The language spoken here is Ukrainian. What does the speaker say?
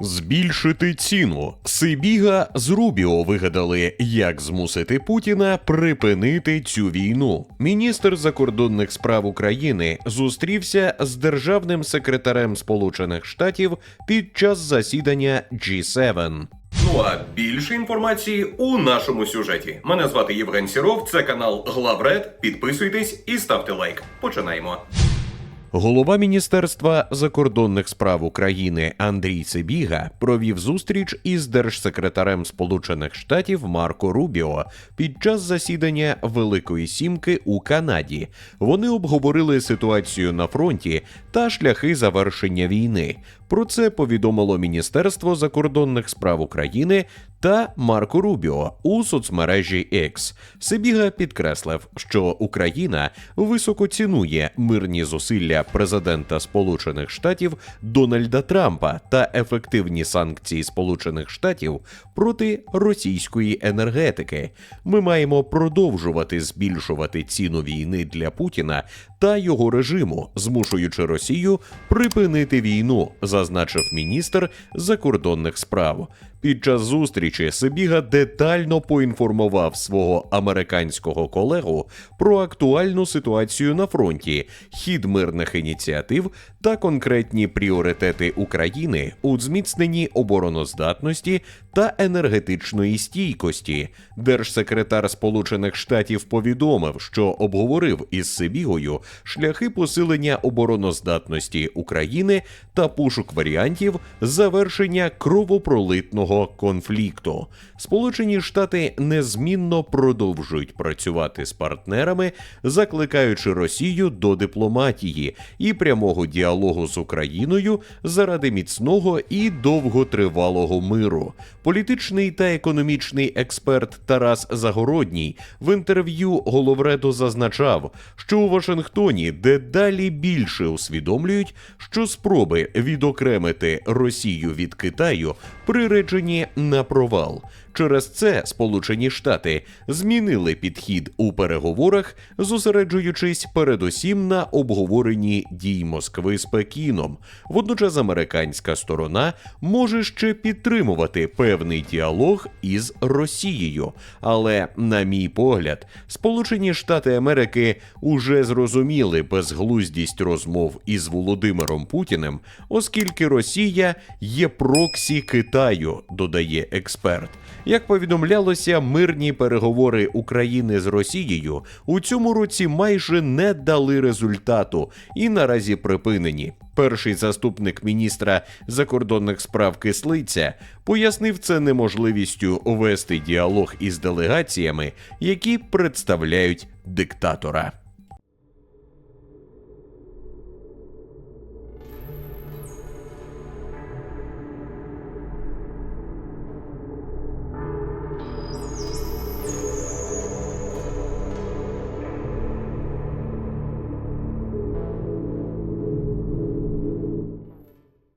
Збільшити ціну. Сибіга з Рубіо вигадали, як змусити Путіна припинити цю війну. Міністр закордонних справ України зустрівся з державним секретарем Сполучених Штатів під час засідання G7. Ну а більше інформації у нашому сюжеті. Мене звати Євген Сіров. Це канал Главред. Підписуйтесь і ставте лайк. Починаємо. Голова Міністерства закордонних справ України Андрій Сибіга провів зустріч із держсекретарем Сполучених Штатів Марко Рубіо під час засідання Великої Сімки у Канаді. Вони обговорили ситуацію на фронті та шляхи завершення війни. Про це повідомило Міністерство закордонних справ України та Марко Рубіо у соцмережі X. Сибіга підкреслив, що Україна високо цінує мирні зусилля президента Сполучених Штатів Дональда Трампа та ефективні санкції Сполучених Штатів проти російської енергетики. Ми маємо продовжувати збільшувати ціну війни для Путіна та його режиму, змушуючи Росію припинити війну, зазначив міністр закордонних справ. Під час зустрічі Сибіга детально поінформував свого американського колегу про актуальну ситуацію на фронті, хід мирних ініціатив та конкретні пріоритети України у зміцненні обороноздатності та енергетичної стійкості. Держсекретар Сполучених Штатів повідомив, що обговорив із Сибігою шляхи посилення обороноздатності України та пошук варіантів завершення кровопролитного конфлікту. Сполучені Штати незмінно продовжують працювати з партнерами, закликаючи Росію до дипломатії і прямого діалогу з Україною заради міцного і довготривалого миру. Політичний та економічний експерт Тарас Загородній в інтерв'ю Головреду зазначав, що у Вашингтоні дедалі більше усвідомлюють, що спроби відокремити Росію від Китаю приречені на провал. Через це Сполучені Штати змінили підхід у переговорах, зосереджуючись передусім на обговоренні дій Москви з Пекіном. Водночас американська сторона може ще підтримувати певний діалог із Росією. Але, на мій погляд, Сполучені Штати Америки уже зрозуміли безглуздість розмов із Володимиром Путіним, оскільки Росія є проксі Китаю, додає експерт. Як повідомлялося, мирні переговори України з Росією у цьому році майже не дали результату і наразі припинені. Перший заступник міністра закордонних справ Кислиця пояснив це неможливістю вести діалог із делегаціями, які представляють диктатора.